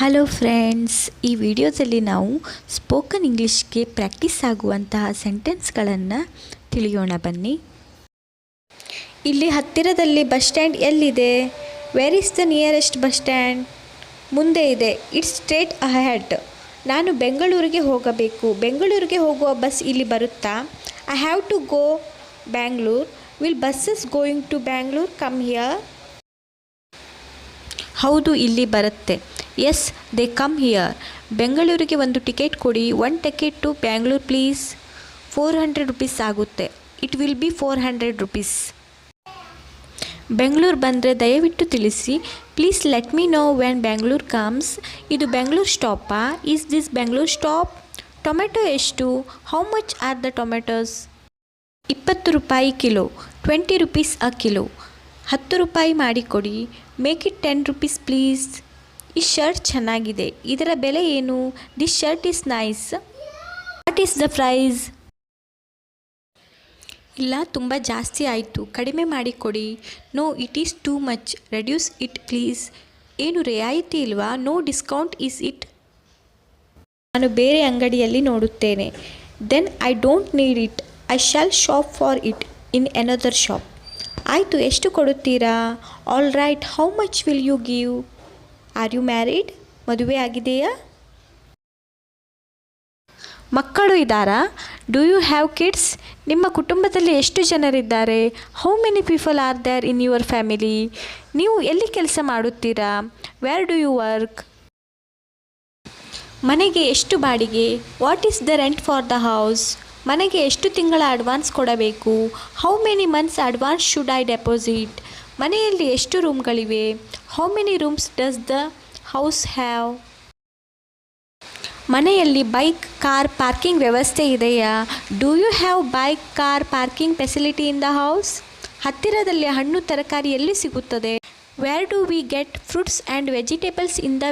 Hello friends ಈ ವಿಡಿಯೋದಲ್ಲಿ ನಾವು ಸ್ಪೋಕನ್ ಇಂಗ್ಲೀಷ್ಗೆ ಪ್ರಾಕ್ಟೀಸ್ ಆಗುವಂತಹ ಸೆಂಟೆನ್ಸ್ಗಳನ್ನು ತಿಳಿಯೋಣ ಬನ್ನಿ. ಇಲ್ಲಿ ಹತ್ತಿರದಲ್ಲಿ ಬಸ್ ಸ್ಟ್ಯಾಂಡ್ ಎಲ್ಲಿದೆ? Where is the nearest bus stand ಮುಂದೆ ಇದೆ ಇಟ್ಸ್ ಸ್ಟ್ರೇಟ್ ಅಹೆಡ್ ನಾನು ಬೆಂಗಳೂರಿಗೆ ಹೋಗಬೇಕು. ಬೆಂಗಳೂರಿಗೆ ಹೋಗುವ ಬಸ್ ಇಲ್ಲಿ ಬರುತ್ತಾ? I have to go Bangalore will buses going to Bangalore come here ಹೌದು, ಇಲ್ಲಿ ಬರುತ್ತೆ. ಎಸ್ ದೇ ಕಮ್ ಹಿಯರ್ ಬೆಂಗಳೂರಿಗೆ ಒಂದು ಟಿಕೆಟ್ ಕೊಡಿ. One ticket to Bangalore please four hundred rupees ಆಗುತ್ತೆ. It will be four hundred rupees Bengaluru ಬಂದರೆ ದಯವಿಟ್ಟು ತಿಳಿಸಿ. Please let me know when Bangalore comes ಇದು Bengaluru ಸ್ಟಾಪಾ is this Bengaluru stop tomato ಎಷ್ಟು? How much are the tomatoes ಇಪ್ಪತ್ತು ರೂಪಾಯಿ kilo. Twenty rupees a kilo. ಹತ್ತು ರೂಪಾಯಿ ಮಾಡಿಕೊಡಿ. Make it ten rupees please ಈ ಶರ್ಟ್ ಚೆನ್ನಾಗಿದೆ. ಇದರ ಬೆಲೆ ಏನು? This shirt is nice what is the price ಇಲ್ಲ ತುಂಬ ಜಾಸ್ತಿ ಆಯಿತು. ಕಡಿಮೆ ಮಾಡಿಕೊಡಿ no it is too much reduce it please ಏನು ರಿಯಾಯಿತಿ ಇಲ್ವಾ? ನೋ ಡಿಸ್ಕೌಂಟ್ ಈಸ್ ಇಟ್ ನಾನು ಬೇರೆ ಅಂಗಡಿಯಲ್ಲಿ ನೋಡುತ್ತೇನೆ. Then I don't need it I shall shop for it in another shop ಆಯಿತು ಎಷ್ಟು ಕೊಡುತ್ತೀರಾ? All right how much will you give are you married? ಮದುವೆ ಆಗಿದೆಯಾ? ಮಕ್ಕಳು ಇದ್ದಾರಾ ಡೂ ಯು ಹ್ಯಾವ್ ಕಿಡ್ಸ್? ನಿಮ್ಮ ಕುಟುಂಬದಲ್ಲಿ ಎಷ್ಟು ಜನರಿದ್ದಾರೆ? How many people are there in your family? ನೀವು ಎಲ್ಲಿ ಕೆಲಸ ಮಾಡುತ್ತೀರಾ? Where do you work? ಮನೆಗೆ ಎಷ್ಟು ಬಾಡಿಗೆ? What is the rent for the house? ಮನೆಗೆ ಎಷ್ಟು ತಿಂಗಳ ಅಡ್ವಾನ್ಸ್ ಕೊಡಬೇಕು? How many months advance should I deposit? ಮನೆಯಲ್ಲಿ ಎಷ್ಟು ರೂಮ್ಗಳಿವೆ? How many rooms does the house have ಮನೆಯಲ್ಲಿ ಬೈಕ್ ಕಾರ್ ಪಾರ್ಕಿಂಗ್ ವ್ಯವಸ್ಥೆ ಇದೆಯಾ? Do you have bike car parking facility in the house ಹತ್ತಿರದಲ್ಲಿ ಹಣ್ಣು ತರಕಾರಿ ಎಲ್ಲಿ ಸಿಗುತ್ತದೆ? Where do we get fruits and vegetables in the